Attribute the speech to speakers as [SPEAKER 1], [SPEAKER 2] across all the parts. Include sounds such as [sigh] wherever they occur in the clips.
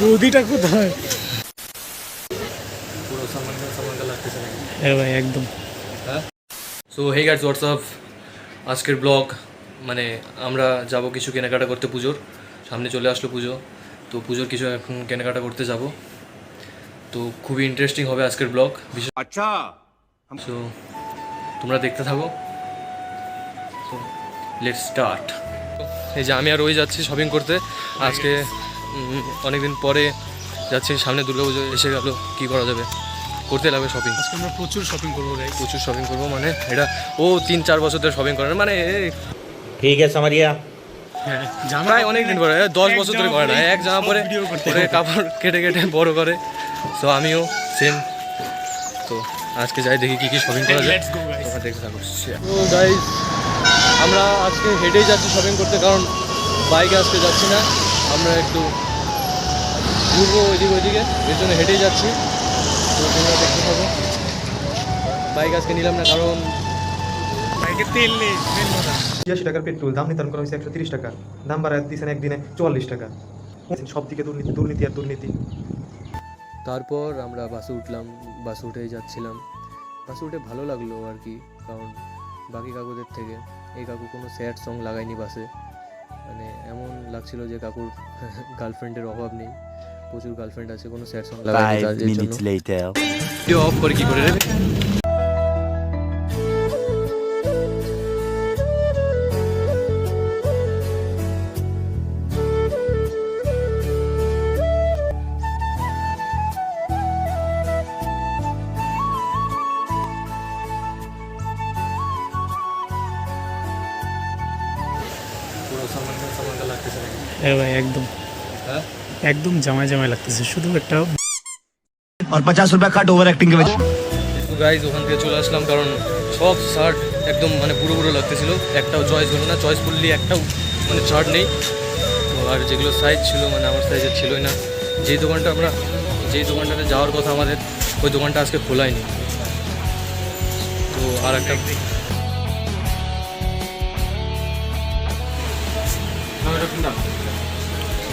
[SPEAKER 1] বৌদিটা কোথায়
[SPEAKER 2] আজকের ব্লগ মানে আমরা যাব কিছু কেনাকাটা করতে পুজোর। সামনে চলে আসলো পুজো। তো পুজোর কিছু এখন কেনাকাটা করতে যাব। তো খুবই ইন্টারেস্টিং হবে আজকের ব্লগ আচ্ছা। তোমরা দেখতে থাকো। লেট স্টার্ট এই যে আমি আর ওই যাচ্ছি শপিং করতে। আজকে অনেকদিন পরে যাচ্ছি সামনে দুর্গাপুজো এসে গেল কি করা যাবে? করতে লাগবে শপিং
[SPEAKER 1] আজকে আমরা প্রচুর শপিং করব
[SPEAKER 2] প্রচুর শপিং করব মানে এটা ও তিন চার বছর ধরে শপিং করে মানে
[SPEAKER 3] ঠিক
[SPEAKER 1] আছে আমারিয়া
[SPEAKER 2] প্রায় অনেক দিন পরে দশ বছর ধরে করে না এক জামা পরে পরে কাপড় কেটে কেটে বড় করে। তো আমিও সেম তো আজকে যাই দেখি কি কি শপিং করা যায়। দেখতে থাকো। আমরা আজকে হেঁটেই যাচ্ছি শপিং করতে কারণ বাইকে আজকে যাচ্ছি না। আমরা একটু ঘুরবো ওইদিকে ওইদিকে এর জন্য হেঁটেই যাচ্ছি। তো তোমরা দেখতে থাকো। বাইক আজকে নিলাম না কারণ
[SPEAKER 1] বাইকে তেল নেই
[SPEAKER 4] ছিয়াশি টাকার পেট্রোল দাম নির্ধারণ করা হয়েছে একশো তিরিশ টাকা। দাম বাড়ায় দিয়েছেন একদিনে চুয়াল্লিশ টাকা। সব দিকে দুর্নীতি দুর্নীতি আর দুর্নীতি।
[SPEAKER 2] তারপর আমরা বাসে উঠলাম বাসে উঠেই যাচ্ছিলাম। বাসে উঠে ভালো লাগল আর কি কারণ বাকি কাকুদের থেকে। এই কাকু কোনো স্যাড সং লাগায়নি বাসে। মানে এমন লাগছিল যে কাকুর [laughs] গার্লফ্রেন্ডের অভাব নেই। প্রচুর গার্লফ্রেন্ড আছে কোনো স্যাড সং লাগায়নি অফ করে কি করে রে?
[SPEAKER 1] ভাই একদম।
[SPEAKER 2] হ্যাঁ?
[SPEAKER 1] একদম জামাই জামাই লাগতেছে শুধু একটা
[SPEAKER 3] আর পঞ্চাশ রুপিয়া কাট ওভার
[SPEAKER 2] অ্যাক্টিং গাইজ ওখান থেকে চলে আসলাম কারণ সব শার্ট একদম মানে পুরো পুরো লাগতেছিল। একটাও চয়েস হলো না চয়েস করলে একটাও মানে শার্ট নেই। তো আর যেগুলো সাইজ ছিল মানে আমার সাইজের ছিলই না। যে দোকানটা আমরা যে দোকানটাতে যাওয়ার কথা আমাদের ওই দোকানটা আজকে খোলায়নি। তো আর একটা না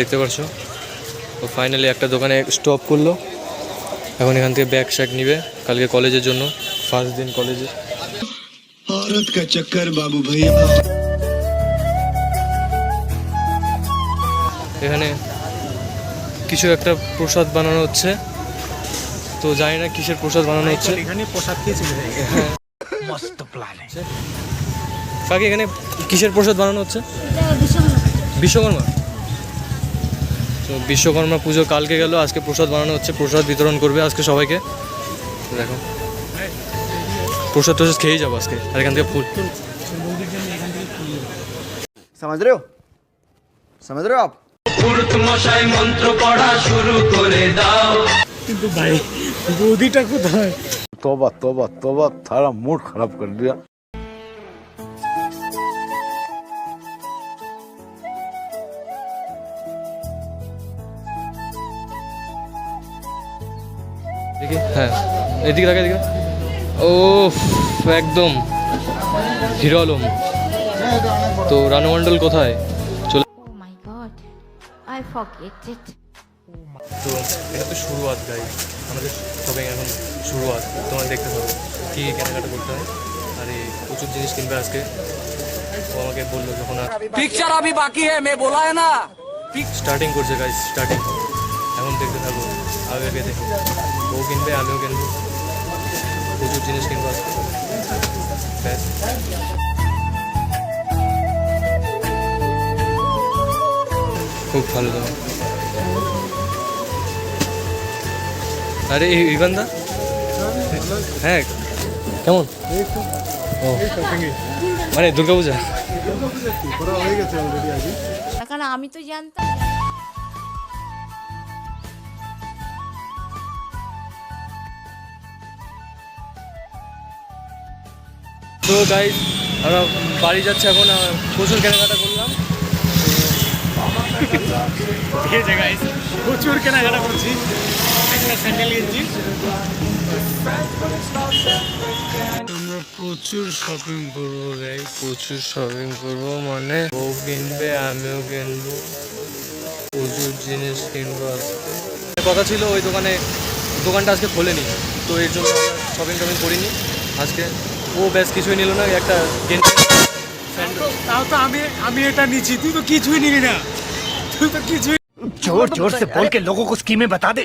[SPEAKER 2] দেখতে পারছ? তো ফাইনালি একটা দোকানে স্টপ করল। এখন এখান থেকে ব্যাগ শ্যাগ নিবে কালকে কলেজের জন্য ফার্স্ট দিন কলেজে
[SPEAKER 5] ভারত কা চক্কর বাবু
[SPEAKER 2] এখানে কিছু একটা প্রসাদ বানানো হচ্ছে। তো জানি না কিসের প্রসাদ বানানো হচ্ছে।
[SPEAKER 1] এখানে প্রসাদ হ্যাঁ। মস্ত প্ল্যান
[SPEAKER 2] কাকি এখানে কিসের প্রসাদ বানানো হচ্ছে? বিশ্বকর্মা? তো বিশ্বকর্মা পুজো কালকে গেল আজকে প্রসাদ বানানো হচ্ছে প্রসাদ বিতরণ করবে আজকে সবাইকে। দেখো। প্রসাদ টোসাদ খেয়েই যাব আজকে আর এখান থেকে ফুল।
[SPEAKER 5] মন্ত্র পড়া শুরু করে দাও।
[SPEAKER 1] কিন্তু ভাই বৌদিটা কোথায়?
[SPEAKER 6] তোবা তোবা তোবা তারা মুড খারাপ করে
[SPEAKER 2] দিয়া হ্যাঁ। এদিকে দেখা এদিকে ও একদম। হিরালম আলম। তো রানমন্ডল কোথায়? চলে তো এটা তো শুরুয়াত গাই আমাদের শপিং এখন শুরুয়াত। তোমার দেখতে পাবো কী কেনাকাটা করতে হয়। আর এই প্রচুর জিনিস কিনবে আজকে। ও আমাকে বলল যখন
[SPEAKER 7] আর পিকচার আমি বাকি হ্যাঁ মে বলা না।
[SPEAKER 2] স্টার্টিং করছে গাই স্টার্টিং এখন দেখতে থাকব আগে আগে দেখো। ও কিনবে, আমিও কিনবো। প্রচুর জিনিস কিনবো ব্যাস। খুব ভালো দাম আরে, এই ইভানদা? হ্যাঁ কেমন? ও মানে দুর্গাপূজা?
[SPEAKER 8] কারণ আমি তো জানতাম
[SPEAKER 2] তো গাইজ আমরা বাড়ি যাচ্ছি এখন আর প্রচুর কেনাকাটা করলাম।
[SPEAKER 1] ঠিক আছে গাইস প্রচুর কেনাকাটা করছি। একটা স্যান্ডেল কিনছি। আমরা প্রচুর শপিং করব গাইস
[SPEAKER 2] প্রচুর শপিং করব মানে বউ কিনবে আমিও কিনবো। প্রচুর জিনিস কিনবো আজকে। কথা ছিল ওই দোকানে দোকানটা আজকে খোলেনি। তো এর জন্য শপিং টপিং করিনি। আজকে ও ব্যাস কিছুই নিল না একটা
[SPEAKER 1] তাও তো আমি আমি এটা নিচ্ছি তুই তো কিছুই নিলি না। তুই তো কিছুই
[SPEAKER 3] জোর জোর সে বল কে লোগো কো স্কিমে বাতা দে।